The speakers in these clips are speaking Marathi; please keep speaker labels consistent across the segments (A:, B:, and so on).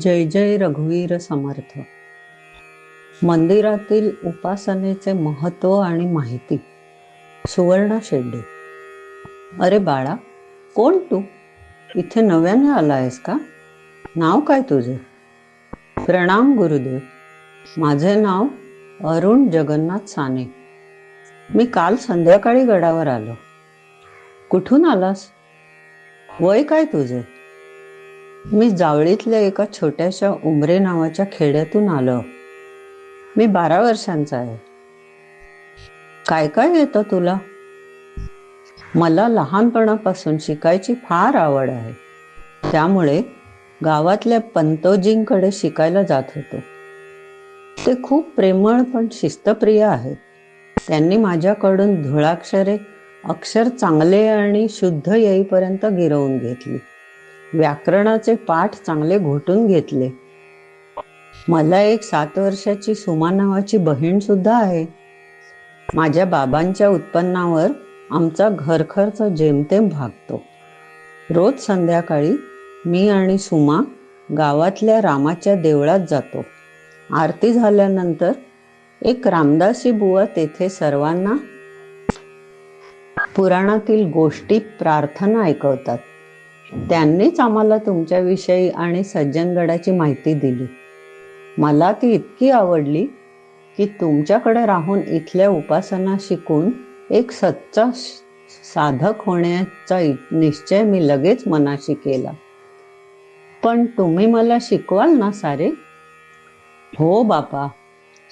A: जय जय रघुवीर समर्थ. मंदिरातील उपासनेचे महत्त्व आणि माहिती. सुवर्ण शेड्डे. अरे बाळा कोण तू? इथे नव्याने आला आहेस का? नाव काय तुझे? प्रणाम गुरुदेव. माझे नाव अरुण जगन्नाथ साने. मी काल संध्याकाळी गडावर आलो. कुठून आलास? वय काय तुझे? मी जावळीतल्या एका छोट्याशा उमरे नावाच्या खेड्यातून आलो. मी बारा वर्षांचा आहे. काय काय येतं तुला? मला लहानपणापासून शिकायची फार आवड आहे. त्यामुळे गावातल्या पंतोजींकडे शिकायला जात होतो. ते खूप प्रेमळ पण शिस्तप्रिय आहेत. त्यांनी माझ्याकडून धुळाक्षरे अक्षर चांगले आणि शुद्ध येईपर्यंत गिरवून घेतली. व्याकरणाचे पाठ चांगले घोटून घेतले. मला एक सात वर्षाची सुमा नावाची बहीण सुद्धा आहे. माझ्या बाबांच्या उत्पन्नावर आमचा घरखर्च जेमतेम भागतो. रोज संध्याकाळी मी आणि सुमा गावातल्या रामाच्या देवळात जातो. आरती झाल्यानंतर एक रामदासी बुवा तेथे सर्वांना पुराणातील गोष्टी प्रार्थना ऐकवतात. त्यांनीच आम्हाला तुमच्याविषयी आणि सज्जनगडाची माहिती दिली. मला ती इतकी आवडली की तुमच्याकडे राहून इथल्या उपासना शिकून एक सच्चा साधक होण्याचा निश्चय मी लगेच मनाशी केला. पण तुम्ही मला शिकवाल ना सारे? हो बापा.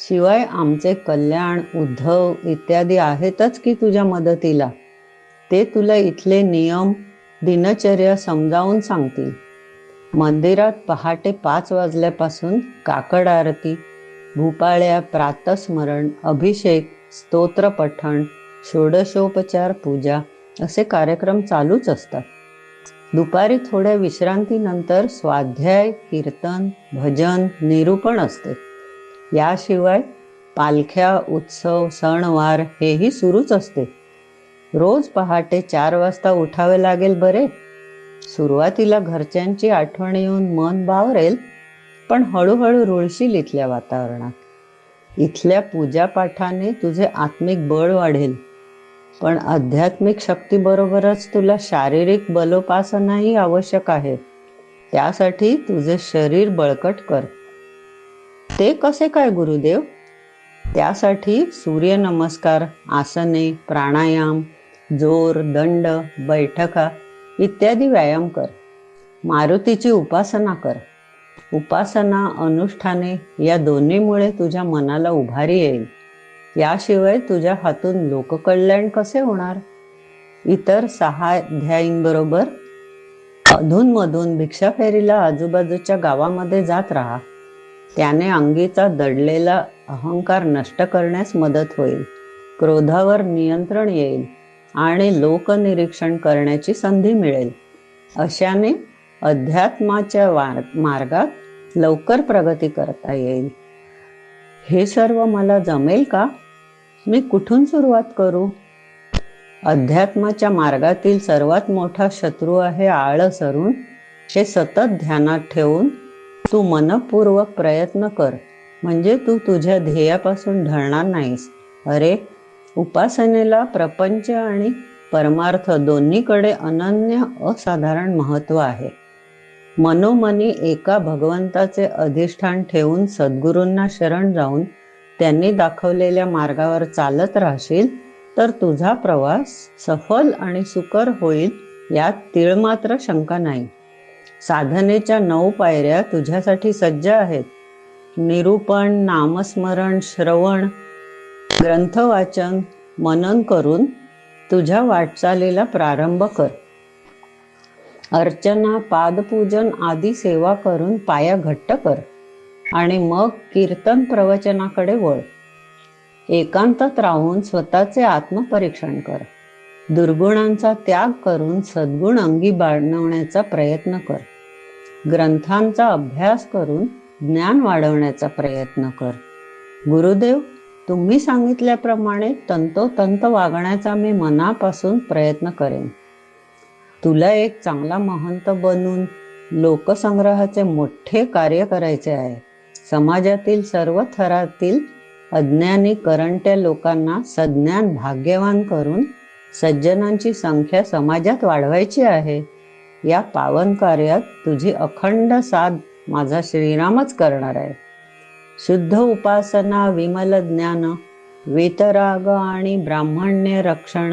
A: शिवाय आमचे कल्याण उद्धव इत्यादी आहेतच की तुझ्या मदतीला. ते तुला इथले नियम दिनचर्या समजावून सांगतील. मंदिरात पहाटे पाच वाजल्यापासून काकड आरती भूपाळ्या प्रातस्मरण अभिषेक स्तोत्रपठण षोडशोपचार पूजा असे कार्यक्रम चालूच असतात. दुपारी थोड्या विश्रांतीनंतर स्वाध्याय कीर्तन भजन निरूपण असते. याशिवाय पालख्या उत्सव सणवार हेही सुरूच असते. रोज पहाटे चार वाजता उठावे लागेल बरे. सुरुवातीला घरच्यांची आठवण येऊन मन बावरेल पण हळूहळू रुळशील इथल्या वातावरणात. इथल्या पूजापाठाने तुझे आत्मिक बळ वाढेल पण आध्यात्मिक शक्तीबरोबरच तुला शारीरिक बलोपासनाही आवश्यक आहे. त्यासाठी तुझे शरीर बळकट कर. ते कसे काय गुरुदेव? त्यासाठी सूर्यनमस्कार आसने प्राणायाम जोर दंड बैठका इत्यादी व्यायाम कर. मारुतीची उपासना कर. उपासना अनुष्ठाने या दोन्हीमुळे तुझ्या मनाला उभारी येईल. याशिवाय तुझ्या हातून लोककल्याण कसे होणार? इतर सहा अधूनमधून भिक्षा फेरीला आजूबाजूच्या गावामध्ये जात राहा. त्याने अंगीचा दडलेला अहंकार नष्ट करण्यास मदत होईल. क्रोधावर नियंत्रण येईल. आणि लोकनिरीक्षण करण्याची संधी मिळेल. अशाने अध्यात्माच्या मार्गात लवकर प्रगती करता येईल. हे सर्व मला जमेल का? मी कुठून सुरुवात करू? अध्यात्माच्या मार्गातील सर्वात मोठा शत्रू आहे आळस अरुण हे सतत ध्यानात ठेवून तू मनपूर्वक प्रयत्न कर. म्हणजे तू तुझ्या ध्येयापासून ढळणार नाहीस. अरे उपासनेला प्रपंच आणि परमार्थ दोन्हीकडे अनन्य असाधारण महत्त्व आहे. मनोमनी एका भगवंताचे अधिष्ठान ठेवून सद्गुरूंना शरण जाऊन त्यांनी दाखवलेल्या मार्गावर चालत राहशील तर तुझा प्रवास सफल आणि सुकर होईल यात तीळ मात्र शंका नाही. साधनेच्या नऊ पायऱ्या तुझ्यासाठी सज्ज आहेत. निरूपण नामस्मरण श्रवण ग्रंथवाचन मनन करून तुझ्या वाटचालीला प्रारंभ कर. अर्चना पादपूजन आदी सेवा करून पाया घट्ट कर आणि मग कीर्तन प्रवचनाकडे वळ. एकांतात राहून स्वतःचे आत्मपरीक्षण कर. दुर्गुणांचा त्याग करून सद्गुण अंगी बाळवण्याचा प्रयत्न कर. ग्रंथांचा अभ्यास करून ज्ञान वाढवण्याचा प्रयत्न कर. गुरुदेव तुम्ही सांगितल्याप्रमाणे तंतोतंत वागण्याचा मी मनापासून प्रयत्न करेन. तुला एक चांगला महंत बनून लोकसंग्रहाचे मोठे कार्य करायचे आहे. समाजातील सर्व थरातील अज्ञानी करंट्या लोकांना सज्ञान भाग्यवान करून सज्जनांची संख्या समाजात वाढवायची आहे. या पावन कार्यात तुझी अखंड साथ माझा श्रीरामच करणार आहे. शुद्ध उपासना विमल ज्ञान वेतराग आणि ब्राह्मण्य रक्षण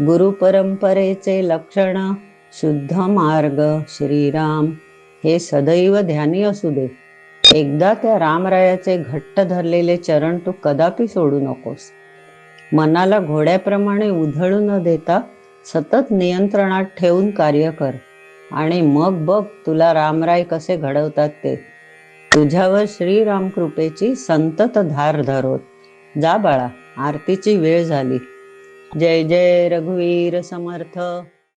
A: गुरुपरंपरेचे लक्षण शुद्ध मार्ग श्रीराम. हे सदैव ध्यानी असू दे. एकदा त्या रामरायाचे घट्ट धरलेले चरण तू कदापि सोडू नकोस. मनाला घोड्याप्रमाणे उधळू न देता सतत नियंत्रणात ठेवून कार्य कर. आणि मग बघ तुला रामराय कसे घडवतात ते. तुझ्यावर श्रीराम कृपेची संतत धार धरोत. जा बाळा आरतीची वेळ झाली. जय जय रघुवीर समर्थ.